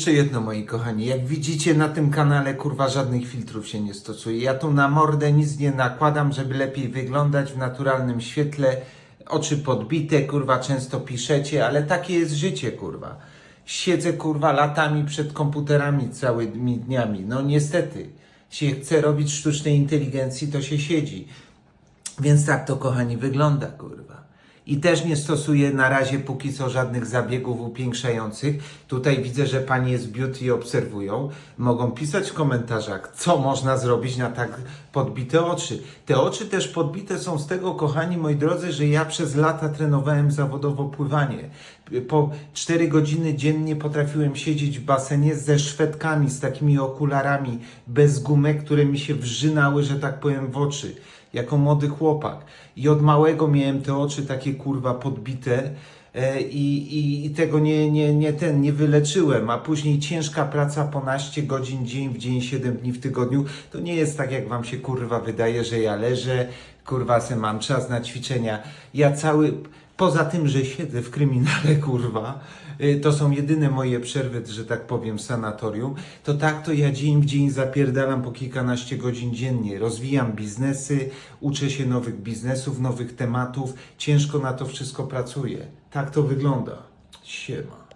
Jeszcze jedno, moi kochani. Jak widzicie na tym kanale, kurwa, żadnych filtrów się nie stosuje. Ja tu na mordę nic nie nakładam, żeby lepiej wyglądać w naturalnym świetle. Oczy podbite, kurwa, często piszecie, ale takie jest życie, kurwa. Siedzę, kurwa, latami przed komputerami całymi dniami. No niestety. Się chce robić sztucznej inteligencji, to się siedzi. Więc tak to, kochani, wygląda, kurwa. I też nie stosuję na razie póki co żadnych zabiegów upiększających. Tutaj widzę, że panie z beauty obserwują. Mogą pisać w komentarzach, co można zrobić na tak podbite oczy. Te oczy też podbite są z tego, kochani moi drodzy, że ja przez lata trenowałem zawodowo pływanie. Po 4 godziny dziennie potrafiłem siedzieć w basenie ze szwedkami, z takimi okularami, bez gumek, które mi się wrzynały, że tak powiem, w oczy jako młody chłopak. I od małego miałem te oczy takie kurwa podbite e, i, i, i tego nie, nie, nie ten, nie wyleczyłem, a później ciężka praca po naście godzin dzień w dzień, 7 dni w tygodniu, to nie jest tak jak wam się kurwa wydaje, że ja leżę, kurwa se mam czas na ćwiczenia. Ja cały, poza tym, że siedzę w kryminale, kurwa, y, to są jedyne moje przerwy, że tak powiem, sanatorium, to tak to ja dzień w dzień zapierdalam po kilkanaście godzin dziennie. Rozwijam biznesy, uczę się nowych biznesów, nowych tematów, ciężko na to wszystko pracuję. Tak to wygląda. Siema.